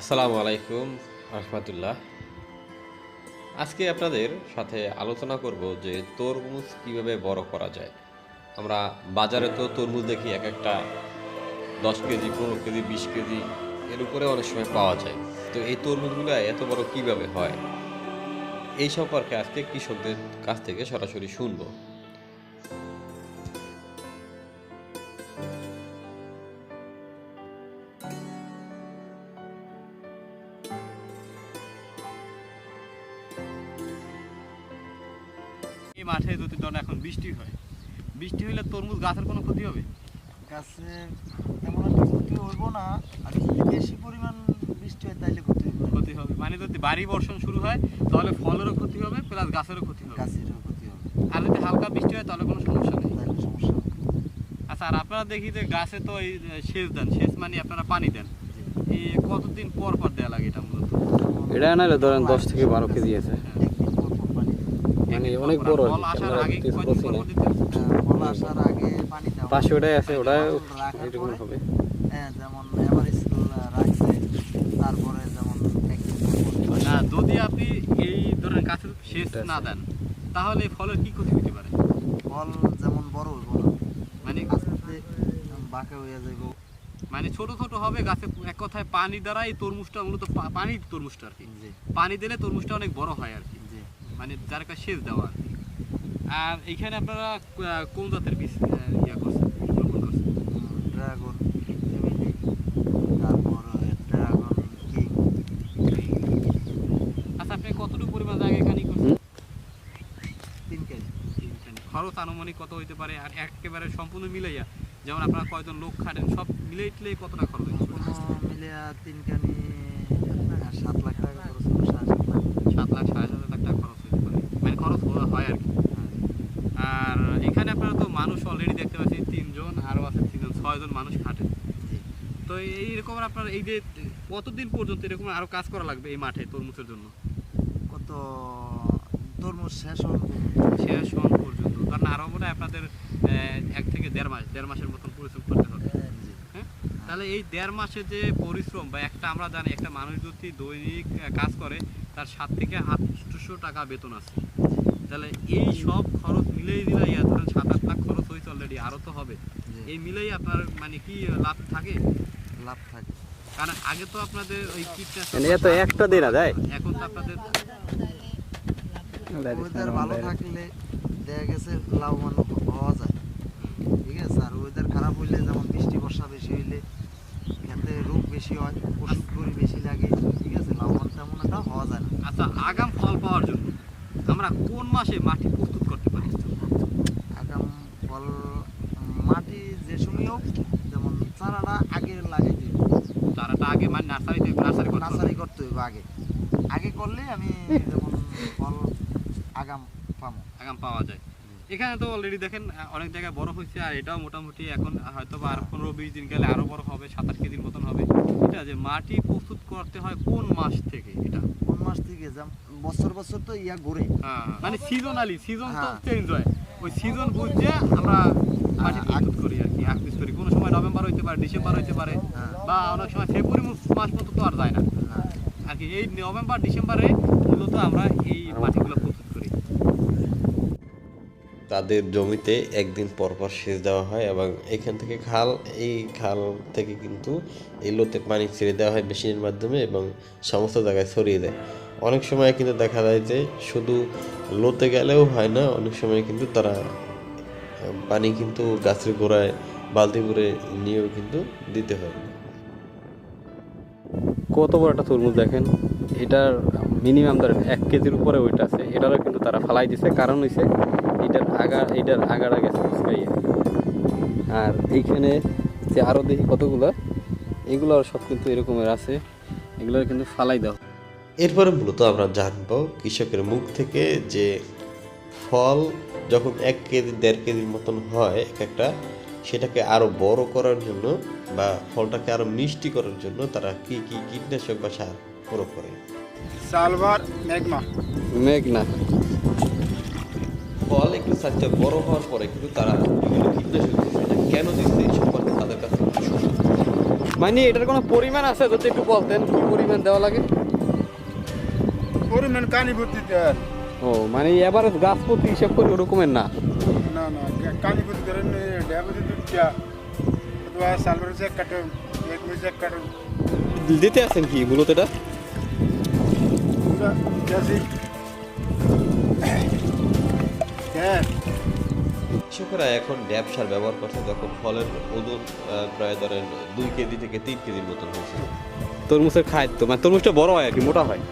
আসসালামু আলাইকুম রহমতুল্লাহ। আজকে আপনাদের সাথে আলোচনা করব যে তরমুজ কীভাবে বড় করা যায়। আমরা বাজারে তো তরমুজ দেখি এক একটা দশ কেজি, পনেরো কেজি, বিশ কেজি, এর উপরে অনেক সময় পাওয়া যায়। তো এই তরমুজগুলো এত বড় কীভাবে হয়? এই সম্পর্কে আজকে কৃষকদের কাছ থেকে সরাসরি শুনব। এই মাঠে যদি ধরেন এখন বৃষ্টি হয়। বৃষ্টি হইলে তরমুজ গাছের কোনো ক্ষতি হবে? গাছে তেমন একটা ক্ষতি হইব না। আর যদি বেশি পরিমাণ বৃষ্টি হয় তাইলে ক্ষতি হইব ক্ষতি হবে। মানে যদি বাড়ি বর্ষণ শুরু হয় তাহলে ফলেরও ক্ষতি হবে প্লাস গাছেরও ক্ষতি হবে। গাছেরও ক্ষতি হবে। আর যদি হালকা বৃষ্টি হয় তাহলে কোনো সমস্যা নেই। তাইলে সমস্যা আচ্ছা আর আপনারা দেখি যে গাছে তো এই সেচ দেন সেচ মানে আপনারা পানি দেন। এই কতদিন পর পর দেওয়া লাগে এটা মূলত? এটা নাহলে ধরেন দশ থেকে বারো কেজি আছে একদিন পর পর পানি মানে অনেক। বড় আমরা বলছি না। হ্যাঁ, ফল আসার আগে পানি দেওয়া পাশে ওটাই আছে ওটা এরকম হবে। হ্যাঁ যেমন এভারেজ রাখছে তারপরে যেমন একদিন পর পর না যদি আপনি এই ধরনের গাছের সেচ না দেন তাহলে ফলের কি ক্ষতি হতে পারে? ফল যেমন বড় হইব না মানে বাঁকা হয়ে যাইব। মানে ছোট ছোট হবে গাছে এক কথায় পানি দ্বারা এই তরমুজটা মূলত পানির তরমুজটা আর কি। পানি দিলে তরমুজটা অনেক বড় হয় আর কি। মানে যার কাছে সেচ দেওয়া আর আর এইখানে আপনারা কোন জাতের বীজ ইয়া করছেন রোপণ করছেন? ড্রাগন তারপর ড্রাগন কিং আচ্ছা আপনি কতটুকু পরিমাণ জায়গা এখানে করছেন? তিন কেজি। তিনখানি। খরচ আনুমানিক কত হইতে পারে? আর একেবারে সম্পূর্ণ মিলাইয়া যেমন আপনারা কয়জন লোক খাটেন সব মিলাই টিলাই কতটা খরচ মিলিয়া তিন কানি সাত লাখ টাকা খরচ সাত লাখ। সাড়ে সাত লাখ টাকা খরচ হইতে পারে মানে খরচ হওয়া- হয় আর কি। আর এখানে আপনারা তো মানুষ অলরেডি দেখতে পাচ্ছি তিনজন আরও আছে তিনজন ছয়জন মানুষ খাটেন জি। তো এইরকম আপনার এই যে কতদিন পর্যন্ত এরকম আরও কাজ করা লাগবে এই মাঠে তরমুজের জন্য? কত তরমুজ শেষ হল শেষ হওয়ার পর্যন্ত। কারণ আরও মনে হয় আপনাদের এক থেকে দেড় মাস দেড় মাসের মতন পরিশ্রম করতে হবে। হ্যাঁ তাহলে এই দেড় মাসে যে পরিশ্রম বা একটা আমরা জানি একটা মানুষ যদি দৈনিক কাজ করে তার সাত থেকে আটশোশো টাকা বেতন আছে। তাহলে এই সব খরচ মিলেই দিলে ধরেন সাত আট লাখ খরচ হয়েছে অলরেডি আরও তো হবে। এই মিলেই আপনার মানে কি লাভ থাকে? লাভ থাকে। কারণ আগে তো আপনাদের ওই কীটনাশক এত একটা দেনা যায় এখন তো আপনাদের ওয়েদার ভালো থাকলে দেখা গেছে লাভবান হওয়া যায়। ঠিক আছে আর ওয়েদার খারাপ হইলে যেমন বৃষ্টি বর্ষা বেশি হইলে খেতে রোগ বেশি হয় ওষুধ বেশি লাগে ঠিক আছে লাভবান তেমন একটা হওয়া যায় না। আচ্ছা আগাম ফল পাওয়ার জন্য। আমরা কোন মাসে মাটি প্রস্তুত করতে পারি? আগাম ফল মাটি যে সময় হোক যেমন চারাটা আগে লাগাই দিই চারাটা আগে মানে নার্সারিতে নার্সারি হবে। নার্সারি করতে হইব আগে। আগে করলে আমি যেমন ফল আগাম পাবো আগাম পাওয়া যায়। এখানে তো অলরেডি দেখেন অনেক জায়গায় বড় হয়েছে আর এটাও মোটামুটি এখন হয়তো বা আর পনেরো বিশ দিন গেলে আরও বড় হবে সাতাশ কেজির মতন হবে। এটা যে মাটি প্রস্তুত করতে হয় কোন মাস থেকে এটা? মাস থেকে যা বছর বছর তো ইয়া ঘুরে। হ্যাঁ, মানে সিজনালি সিজন তো হ্যাঁ। চেঞ্জ হয়। ওই সিজন বুঝে আমরা মাটি প্রস্তুত করি আর কি আগ করি। কোনো সময় নভেম্বর হইতে পারে ডিসেম্বর হইতে পারে হ্যাঁ। বা অনেক সময় ফেব্রুয়ারি মাস মতো তো আর যায় না। আর কি এই নভেম্বর ডিসেম্বরে মূলত আমরা এই মাটিগুলো তাদের জমিতে একদিন পর পর সেচ দেওয়া হয় এবং এখান থেকে খাল, এই খাল থেকে কিন্তু এই লোতে পানি ছেড়ে দেওয়া হয় মেশিনের মাধ্যমে এবং সমস্ত জায়গায় ছড়িয়ে দেয়। অনেক সময় কিন্তু দেখা যায় যে শুধু লোতে গেলেও হয় না, অনেক সময় কিন্তু তারা, পানি কিন্তু গাছের গোড়ায় বালতি করে নিয়েও কিন্তু দিতে হয়। কত বড় একটা তরমুজ দেখেন? এটার মিনিমাম ধরেন এক কেজির উপরে ওইটা আছে। এটারও কিন্তু তারা ফালাই দিছে। কারণ হইছে এটার আগা এটার আগাটা গেছে ফুসকাইয়া আর এইখানে যে আরও দেখি কতগুলো এগুলো সব কিন্তু এরকমের আছে। এগুলো কিন্তু ফালাই দাও। এরপরে মূলত আমরা জানব কৃষকের মুখ থেকে যে ফল যখন এক কেজি দেড় কেজির মতন হয় এক একটা সেটাকে আরও বড় করার জন্য বা ফলটাকে আরও মিষ্টি করার জন্য তারা কি কি কীটনাশক বা সার প্রয়োগ করে? সালভার ম্যাগমা মেঘ না ফল একটু সাইজটা বড় হওয়ার পরে কিন্তু তারা বিভিন্ন কীটনাশক এটা কেন দিচ্ছে এই সম্পর্কে তাদের কাছে মানে এটার কোনো পরিমাণ আছে? যদি একটু বলতেন কি পরিমাণ দেওয়া লাগে? পরিমাণ কানি ভর্তি দেন। ও মানে এবারে গাছ প্রতি হিসাব করে ওরকমের না? না না কানি ভর্তি কার্টন দিতে আছেন কি মূলত এটা? হ্যাঁ। কৃষকেরা এখন ড্যাব সার ব্যবহার করছে যখন ফলের ওজন প্রায় ধরেন দুই কেজি থেকে তিন কেজির মতন হয়েছে। তরমুজের খাদ্য মানে তরমুজটা বড় হয় আর কি মোটা হয়।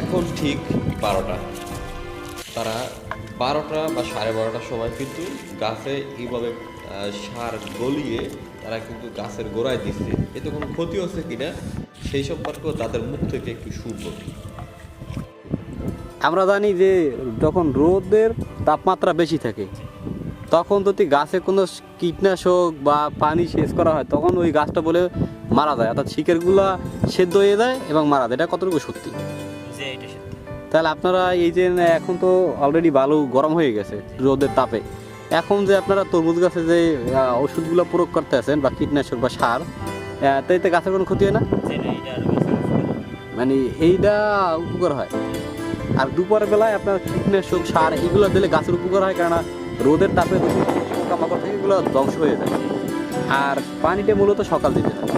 এখন ঠিক বারোটা। তারা বারোটা বা সাড়ে বারোটার সময় কিন্তু গাছে এইভাবে সার গলিয়ে তারা কিন্তু গাছের গোড়ায় দিচ্ছে। এতে কোনো ক্ষতি হচ্ছে কিনা সেই সম্পর্কেও তাদের মুখ থেকে একটু শুনব। আমরা জানি যে যখন রোদের তাপমাত্রা বেশি থাকে তখন যদি গাছে কোনো কীটনাশক বা পানি সেচ করা হয় তখন ওই গাছটা বলে মারা যায়। অর্থাৎ শিকেরগুলা সেদ্ধ হয়ে যায় এবং মারা যায়। এটা কতটুকু সত্যি? তাহলে আপনারা এই যে এখন তো অলরেডি বালু গরম হয়ে গেছে রোদের তাপে। এখন যে আপনারা তরমুজ গাছে যে ওষুধগুলো প্রয়োগ করতে আছেন বা কীটনাশক বা সার তো এতে গাছের কোনো ক্ষতি হয় না। মানে এইটা উপকার হয়? আর দুপুর বেলায় আপনার কীটনাশক সার এগুলো দিলে গাছের উপকার হয়, কেননা রোদের তাপে পোকামাকড় থাকে এগুলো ধ্বংস হয়ে যায়। আর পানিটা মূলত সকাল দিতে হয়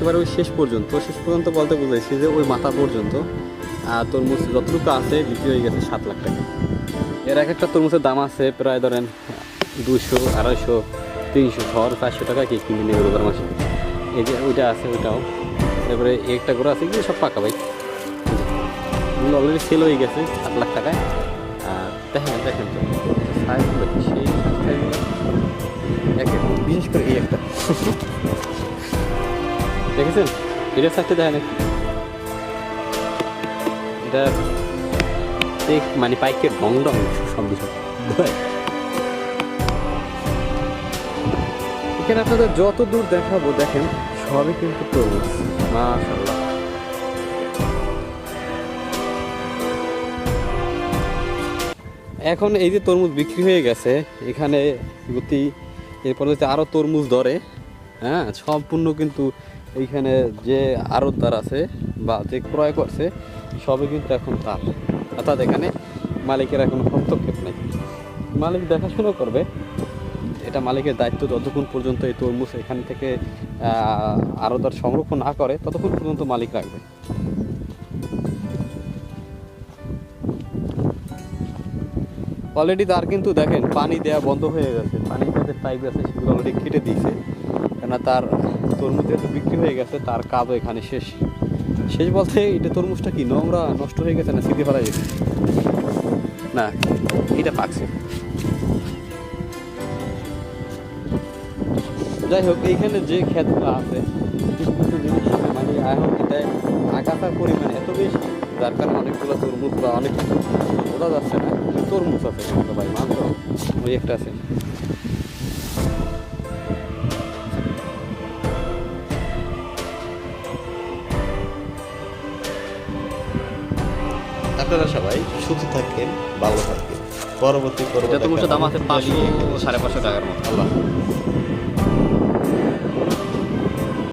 এবার ওই শেষ পর্যন্ত শেষ পর্যন্ত বলতে বুঝাইছি যে ওই মাথা পর্যন্ত, আর তরমুজ যতটুকু আছে বিক্রি হয়ে গেছে সাত লাখ টাকা। এর এক একটা তরমুজের দাম আছে প্রায় ধরেন দুশো আড়াইশো, তিনশো ছর চারশো টাকা কি কিনে নেবে রোজার মাসে। এই যে ওইটা আছে, ওইটাও। তারপরে একটা করে আছে, এগুলো সব পাকা ভাই। এগুলো অলরেডি সেল হয়ে গেছে। সাত লাখ টাকায়? আর দেখেন দেখেন তো। সাইজগুলো সেই সাইজগুলো এক এক বিশেষ করে এই একটা। দেখেছেন? এটা সাইজটা দেখেন এটা ঠিক মানে পাইকের ডং ডং শব্দ সব। এখানে আপনাদের যত দূর দেখাবো দেখেন সবই কিন্তু তরমুজ। মাশাল্লাহ এখন এই যে তরমুজ বিক্রি হয়ে গেছে, এখানে গতি এরপরে হচ্ছে আরও তরমুজ ধরে হ্যাঁ সম্পূর্ণ কিন্তু এইখানে যে আড়তদার আছে বা যে ক্রয় করছে, সবই কিন্তু এখন তার। অর্থাৎ এখানে মালিকের এখন হস্তক্ষেপ নেই। মালিক দেখাশোনা করবে, এটা মালিকের দায়িত্ব যতক্ষণ পর্যন্ত এই তরমুজ এখান থেকে আরদার সংরক্ষণ না করে, ততক্ষণ পর্যন্ত মালিক রাখবে। অলরেডি তার কিন্তু দেখেন, পানি দেওয়া বন্ধ হয়ে গেছে। পানি যাতে পাইপ আছে, সেগুলো অলরেডি কেটে দিয়েছে। কেননা তার তরমুজ যেহেতু বিক্রি হয়ে গেছে, তার কাজও এখানে শেষ। শেষ বলতে এটা তরমুজটা কি, নোংরা, নষ্ট হয়ে গেছে না স্মৃতি ফেলা গেছে? না, এটা পাকছে। যাই হোক, এইখানে যে ক্ষেতগুলো আছে মানে এখন এটা আগাছার পরিমাণ এত বেশি যার কারণে অনেকগুলো তরমুজ বা অনেক বোঝা যাচ্ছে না। তরমুজ আছে কিন্তু ভাই মাত্র ওই একটা আছে। আপনারা সবাই সুস্থ থাকেন ভালো থাকেন। পরবর্তী পর্ব এটা তরমুজের দাম আছে পাঁচশো সাড়ে পাঁচশো টাকার মতো। আল্লাহ।